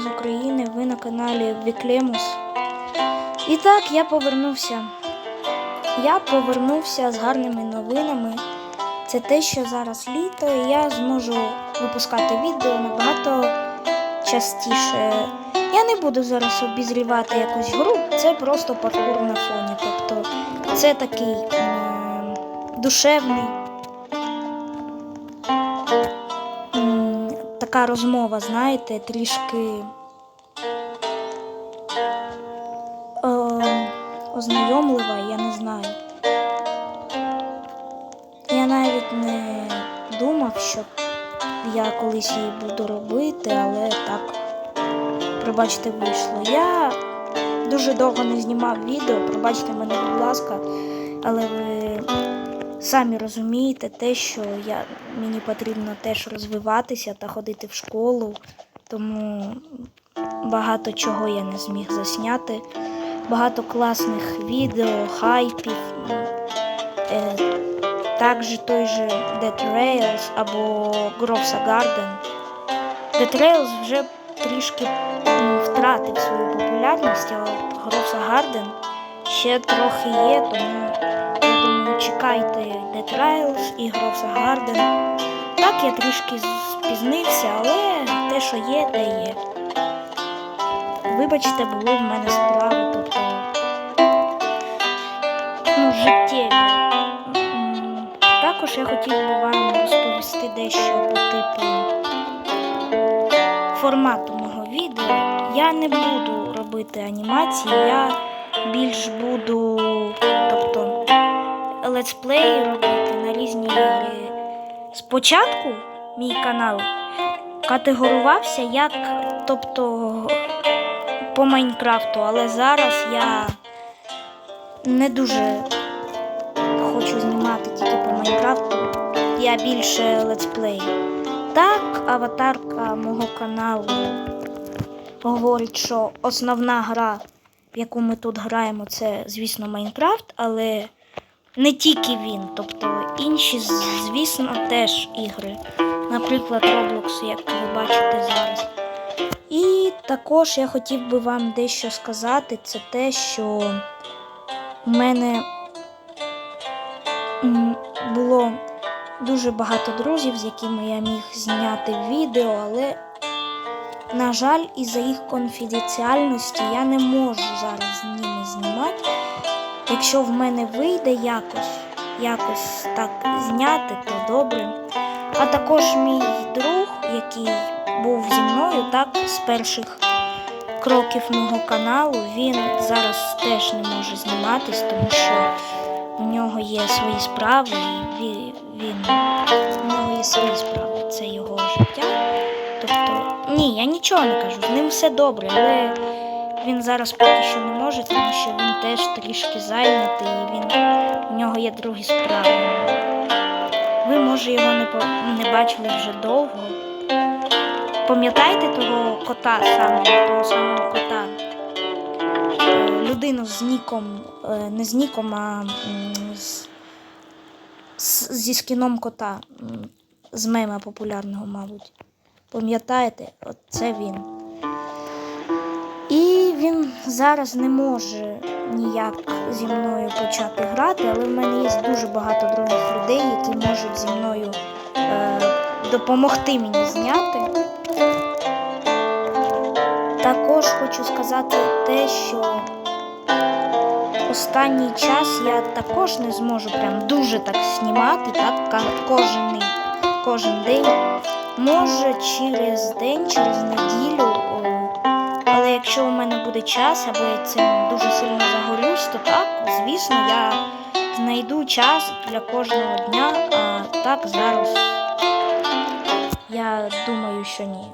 з України. Ви на каналі Віклемус. І так, я повернувся. Я повернувся з гарними новинами. Це те, що зараз літо, і я зможу випускати відео набагато частіше. Я не буду зараз обізрівати якусь гру, це просто паркур на фоні. Тобто це такий м, душевний. Така розмова, знаєте, трішки е, ознайомлива, я не знаю. Я навіть не думав, що я колись її буду робити, але так, пробачте, вийшло. Я дуже довго не знімав відео, пробачте мене, будь ласка, але ви самі розумієте те, що я, мені потрібно теж розвиватися та ходити в школу, тому багато чого я не зміг засняти. Багато класних відео, хайпів. Е, також той же Dead Rails або Grovsa Garden. Dead Rails вже трішки м, втратив свою популярність, а от Grovsa Garden ще трохи є, тому чекайте Dead Rails і Grovsa Garden. Так, я трішки спізнився, але те, що є, те є. Вибачте, було в мене справи, тобто ну, життєві. Також я хотів би вам розповісти дещо по типу формату мого відео. Я не буду робити анімації, я більш буду, тобто, летсплеї робити на різні ігри. Спочатку мій канал категорувався як, тобто, по Майнкрафту, але зараз я не дуже хочу знімати тільки по Майнкрафту. Я більше летсплей. Так, аватарка мого каналу говорить, що основна гра, в яку ми тут граємо, це, звісно, Майнкрафт, але не тільки він, тобто інші, звісно, теж ігри. Наприклад, Roblox, як ви бачите зараз. І також я хотів би вам дещо сказати, це те, що у мене було дуже багато друзів, з якими я міг зняти відео, але, на жаль, із-за їх конфіденціальності я не можу зараз з ними знімати. Якщо в мене вийде якось, якось так зняти, то добре. А також мій друг, який був зі мною так з перших кроків мого каналу, він зараз теж не може зніматись, тому що у нього є свої справи, і він, він у нього є свої справи, це його життя. Тобто, ні, я нічого не кажу, з ним все добре, але він зараз поки що не може, тому що він теж трішки зайнятий, і він у нього є другі справи. Ви, може, його не, по- не бачили вже довго. Пам'ятаєте того кота саме, того самого кота? Е, Людину з ніком, е, не з ніком, а з, з- зі скіном кота, з мема популярного, мабуть. Пам'ятаєте? От це він. Він зараз не може ніяк зі мною почати грати, але в мене є дуже багато других людей, які можуть зі мною е, допомогти мені зняти. Також хочу сказати те, що останній час я також не зможу прям дуже так знімати, так кожен, кожен день. Може через день, через неділю. Якщо у мене буде час, або я цим дуже сильно загорюсь, то так, звісно, я знайду час для кожного дня, а так зараз я думаю, що ні.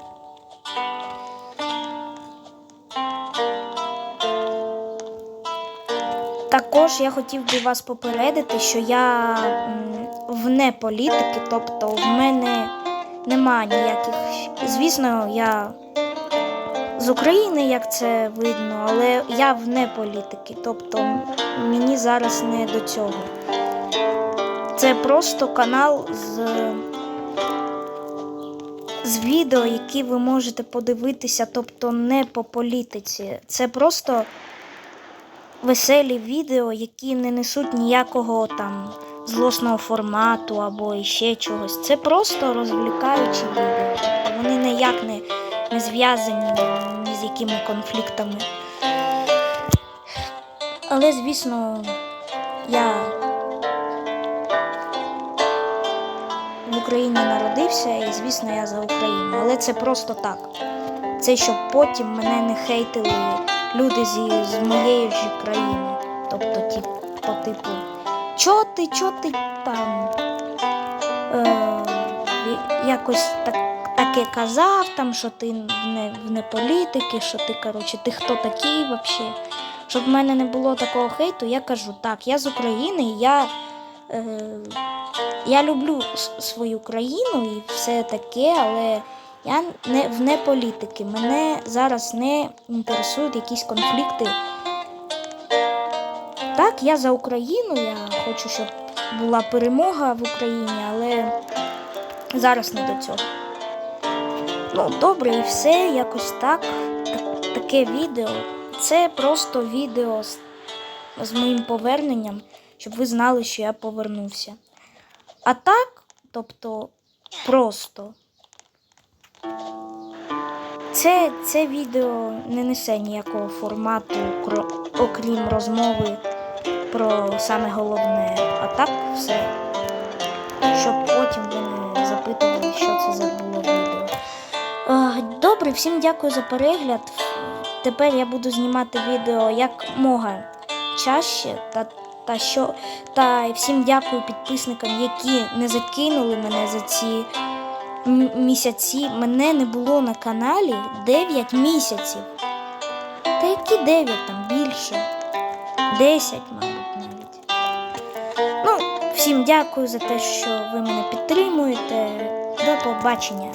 Також я хотів би вас попередити, що я вне політики, тобто в мене нема ніяких. Звісно, я з України, як це видно, але я вне політики, тобто мені зараз не до цього. Це просто канал з, з відео, які ви можете подивитися, тобто не по політиці. Це просто веселі відео, які не несуть ніякого там злосного формату або іще чогось. Це просто розвлікаючі відео. Вони ніяк не, не зв'язані ні з якими конфліктами. Але, звісно, я в Україні народився і, звісно, я за Україну. Але це просто так. Це щоб потім мене не хейтили люди зі, з моєї ж країни. Тобто, ті, по типу, чо ти, чо ти там е, якось так, таке казав, там, що ти не, не політики, що ти, коротше, ти хто такий взагалі. Щоб в мене не було такого хейту, я кажу, так, я з України, я, е, я люблю свою країну і все таке, але я не вне політики. Мене зараз не інтересують якісь конфлікти. Так, я за Україну, я хочу, щоб була перемога в Україні, але зараз не до цього. Ну, добре, і все, якось так. Так- Таке відео. Це просто відео з, з моїм поверненням, щоб ви знали, що я повернувся. А так, тобто, просто. Це, це відео не несе ніякого формату, окрім розмови про саме головне. А так все. Щоб потім ви не запитували, що це за було відео. Добре, всім дякую за перегляд. Тепер я буду знімати відео як мога чаще. Та, та, що, та всім дякую підписникам, які не закинули мене за ці місяці. Мене не було на каналі 9 місяців. Та які 9 там більше? 10, мабуть, навіть. Ну, всім дякую за те, що ви мене підтримуєте. До побачення.